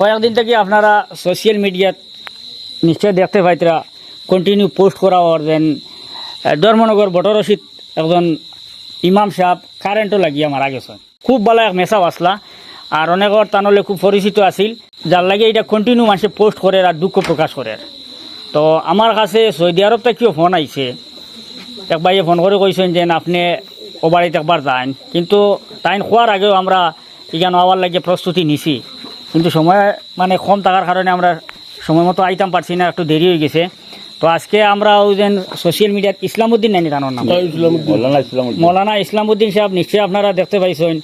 কয়েকদিন থেকে আপনারা সোশ্যাল মিডিয়াত নিশ্চয় দেখতে পাইতরা কন্টিনিউ পোস্ট করা যেন আহ, ধর্মনগর বটরসিত একজন ইমাম সাহেব কারেন্টও লাগিয়া মারা গেছেন। খুব ভালো এক মেসাব আসলা আর অনেকর তানলে খুব পরিচিত আছিল যার লাগে এটা কন্টিনিউ মানুষে পোস্ট করে আর দুঃখ প্রকাশ করে। তো আমার কাছে সৌদি আরব থেকেও ফোন আইছে। এক ভাইয়ে ফোন করে কইছেন যে আপনি ও বাড়িতে একবার যান। কিন্তু তাই খোয়ার আগেও আমরা এখানে আবার লাগে প্রস্তুতি নিছি। কিন্তু সময় মানে কম থাকার কারণে আমরা সময় মতো আইতাম পারছি না একটু দেরি হয়ে গেছে। তো আজকে আমরা ওই যে সোশ্যাল মিডিয়াত ইসলামউদ্দিন নানি তানোর নাম? মৌলানা ইসলামউদ্দিন। সাহেব নিশ্চয়ই আপনারা দেখতে পাইছেন।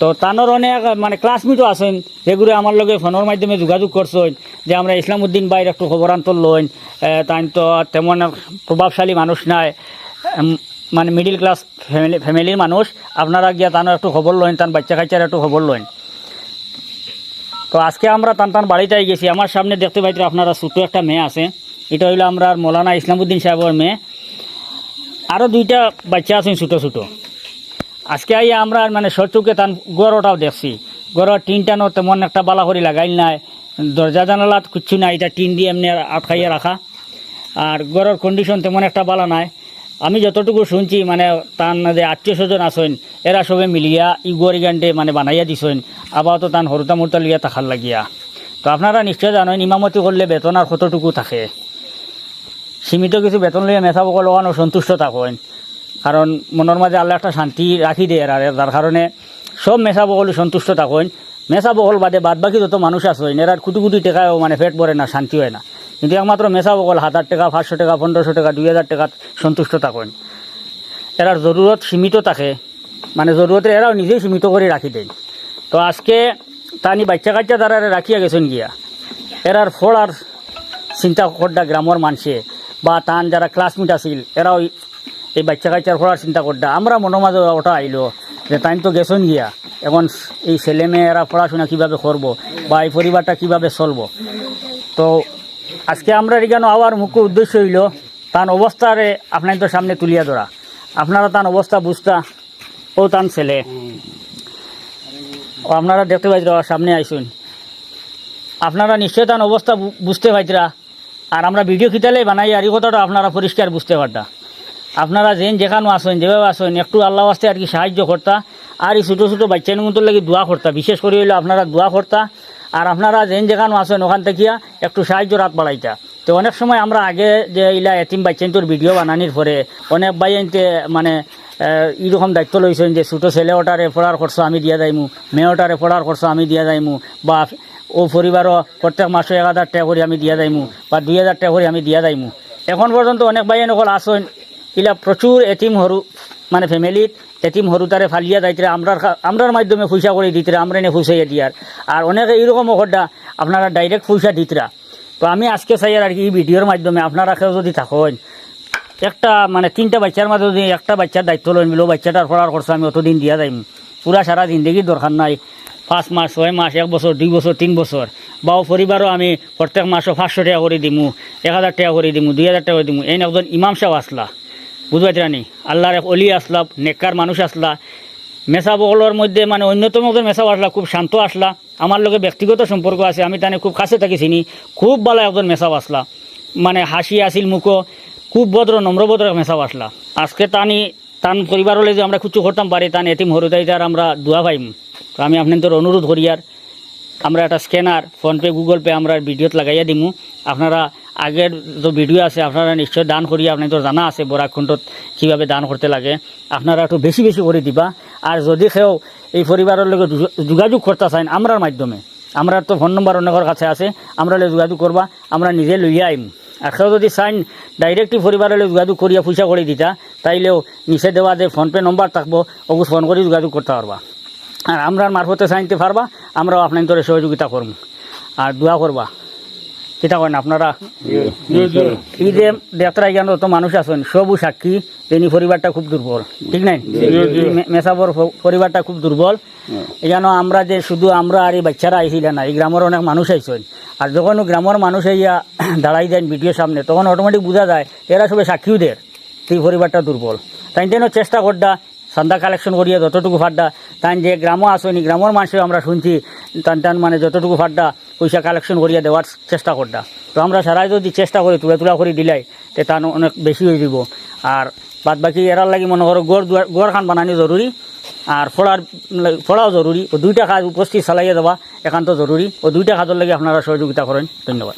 তো তানোর অনেক মানে ক্লাসমেটও আছেন যেগুলো আমার লগে ফোনের মাধ্যমে যোগাযোগ করছেন যে আমরা ইসলামউদ্দিন বাইর একটু খবরান্তর লইন তাই তো তেমন প্রভাবশালী মানুষ নাই। মানে মিডিল ক্লাস ফ্যামিলি ফ্যামিলির মানুষ। আপনারা গিয়া তানোর একটু খবর লইন তান বাচ্চা কাচ্চার একটু খবর লইন। তো আজকে আমরা টান টান বাড়িটাই গেছি। আমার সামনে দেখতে পাইতে আপনারা ছোটো একটা মেয়ে আছে। এটা হইল আমরা মৌলানা ইসলামউদ্দিন সাহেবের মেয়ে। আরও দুইটা বাচ্চা আছেন ছোটো ছোটো। আজকে আইয়া আমরা মানে সচুকে তান গড়টাও দেখছি। গড়ের টিনটানো তেমন একটা বালা করে লাগাইল নাই। দরজা জানালাত কিচ্ছু নাই। এটা টিন দিয়ে এমনি আটকাইয়া রাখা। আর গড়ের কন্ডিশন তেমন একটা বালা নাই। আমি যতটুকু শুনছি মানে তান যে আত্মীয় স্বজন আছেন, এরা সবে মিলিয়া ইগোর গান্ডে মানে বানাইয়া দিছেন, আপাতত তান হরুতা মুরতা লিয়া থাকার লাগিয়া। তো আপনারা নিশ্চয় জানেন, ইমামতি করলে বেতন আর কতটুকু থাকে। সীমিত কিছু বেতন লইয়া মেথা বকল ওখানো সন্তুষ্ট থাকেন। কারণ মনের মাঝে আল্লাহ একটা শান্তি রাখি দেয় আর যার কারণে সব মেসা বকল সন্তুষ্ট থাকেন। মেসা বকল বাদে বাদ বাকি যত মানুষ আছেন এরার কোটি কোটি টাকাও মানে পেট ভরে না, শান্তি হয় না। কিন্তু একমাত্র মেসা বকল হাজার টাকা, পাঁচশো টাকা, পনেরোশো টাকা, দুই হাজার টাকা সন্তুষ্ট থাকেন এরার জরুরত সীমিত থাকে। মানে জরুরতে এরাও নিজেই সীমিত করে রাখি দেয়। তো আজকে তানি বাচ্চা কাচ্চা তারা রাখিয়া গেছেন গিয়া। এরার ফল আর চিন্তা করডা গ্রামের মানুষে বা তান যারা ক্লাসমেট আছিল, এরাও এই- বাচ্চা কাচ্চার পড়ার চিন্তা করডা আমরা মনের মাঝে ওটা আইলো যে তাই তো গেছেন গিয়া। এখন এই ছেলে মেয়েরা পড়াশোনা কীভাবে করব বা এই পরিবারটা কীভাবে চলবো। তো আজকে আমরা এখানে আওয়ার মুখ্য উদ্দেশ্য হইল তার অবস্থারে তো সামনে তুলিয়া ধরা। আপনারা তার অবস্থা বুঝতা, ও তান ছেলে। ও আপনারা দেখতে পাইতরা সামনে আইসুন। আপনারা নিশ্চয় তার অবস্থা বুঝতে পাইতরা। আর আমরা ভিডিও খিতালে বানাই, আর এই কথাটা আপনারা পরিষ্কার বুঝতে পারতা। আপনারা যেন যেখানে আসেন, যেভাবে আসেন, একটু আল্লাহ আসতে আর কি সাহায্য করতা। আর এই ছোটো ছোটো বাচ্চা মতন লাগি দোয়া করতা। বিশেষ করে হইল আপনারা দোয়া করতা। আর আপনারা যেন যেখানে আসেন ওখান থেকে একটু সাহায্য রাত বাড়াইতা। তো অনেক সময় আমরা আগে যে ইলা এতিম বাচ্চাইন্তর ভিডিও বানানির পরে অনেক বাইনতে মানে এইরকম দায়িত্ব লইছেন যে ছোটো ছেলে ওটারে পড়ার খরচ আমি দিয়া যাইমু, মেয়ে ওটারে পড়ার খরচ আমি দিয়া যাইমু, বা ও পরিবারও প্রত্যেক মাসে এক হাজার টাকা করে আমি দিয়া যাইমু, বা দুই হাজার টাকা করে আমি দিয়া যাইমু। এখন পর্যন্ত অনেক বাইন অকল আসেন ইলা প্রচুর এতিম হরু মানে ফ্যামিলিত এটিম হরু তারে ফালিয়া যাইতে আমরার আমরার মাধ্যমে পয়সা করে দিতে আমরা এনে পয়সাইয়া দিয়ার আর অনেকে এইরকম অকরটা আপনারা ডাইরেক্ট পয়সা দিতরা তো আমি আজকে চাই আর কি ভিডিওর মাধ্যমে আপনারা কেউ যদি থাকেন, একটা মানে তিনটা বাচ্চার মাঝে যদি একটা বাচ্চার দায়িত্ব লই মিলো বাচ্চাটার পড়ার খরচ আমি অতদিন দিয়া যাইম। পুরা সারা জিন্দগির দরকার নাই। পাঁচ মাস, ছয় মাস, এক বছর দুই বছর তিন বছর বা পরিবারও আমি প্রত্যেক মাসও পাঁচশো টাকা করে দিমু, এক হাজার টাকা করে দিমু, দুই হাজার টাকা করে দিমু। এই একজন ইমাম সাহেব আসলা বুঝবাই রানি আল্লাহর অলি আসলা, নেককার মানুষ আসলা। মেসা বগলের মধ্যে মানে অন্যতম একজন মেসা আসলা, খুব শান্ত আসলা। আমার লগে ব্যক্তিগত সম্পর্ক আছে, আমি তানে খুব কাছে থাকি চিনি। খুব ভালো একজন মেসা আসলা। মানে হাসি আসিল মুখো, খুব ভদ্র নম্রভদ্র মেসা আসলা। আজকে তানি, তান পরিবার হলে যে আমরা কিছু করতাম পারি তান এতিম হরুদাইতার আমরা দোয়া পাইম। তো আমি আপনাদের অনুরোধ করি আর আমরা একটা স্ক্যানার ফোনপে গুগল পে আমরা ভিডিওত লাগাইয়া দিমু। আপনারা আগের যে ভিডিও আছে, আপনারা নিশ্চয় দান করি আপনাদের জানা আছে বরাকণ্ঠত কীভাবে দান করতে লাগে। আপনারা একটু বেশি বেশি করে দিবা। আর যদি সেও এই পরিবারের লগে যোগ- যোগাযোগ করতে চান আমরার মাধ্যমে আমরা তো ফোন নম্বর অনেকের কাছে আছে, আমরা যোগাযোগ করবা, আমরা নিজে লইয়া আইম। আর কেউ যদি চাইন ডাইরেক্টলি পরিবারের যোগাযোগ করিয়া পয়সা করে দিতা, তাইলেও নিচে দেওয়া যে ফোনপে নম্বর থাকব ওগুলো ফোন করে যোগাযোগ করতে পারবা। আর আমরা মারফতে চাইতে পারবা আমরাও আপনার তোরে সহযোগিতা করব। আর দোয়া করবা। কিতা করেন আপনারা। এই যে জ্ঞান তো মানুষ আছেন সবু সাক্ষী তিনি পরিবারটা খুব দুর্বল। ঠিক নাই? মেসাবর পরিবারটা খুব দুর্বল। এখানে আমরা যে শুধু আমরা আর এই বাচ্চারা আইছিল না এই গ্রামের অনেক মানুষ আইসেন। আর যখন গ্রামের মানুষ ইয়া দাঁড়াই দেন ভিডিও সামনে তখন অটোমেটিক বোঝা যায় এরা সবাই সাক্ষীও দের এই পরিবারটা দুর্বল। তাই জন্য চেষ্টা করডা চান্দা কালেকশন করিয়া যতটুকু ফাড্ডা তান যে গ্রামও আসেনি, গ্রামের মানুষও আমরা শুনছি, টান টান মানে যতটুকু ফাড্ডা পয়সা কালেকশন করিয়া দেওয়ার চেষ্টা করতা তো আমরা সারাই যদি চেষ্টা করি, তুলা তুলা করে দিলাই, তে তান অনেক বেশি হয়ে যাব আর বাদ বাকি এরার লাগি মনে করো গড় গড় খান বানানি জরুরি, আর ফড়ার ফড়াও জরুরি। ও দুইটা কাজ উপস্থিত চালাইয়া দেওয়া একান্ত জরুরি। ও দুইটা কাজের লাগে আপনারা সহযোগিতা করেন। ধন্যবাদ।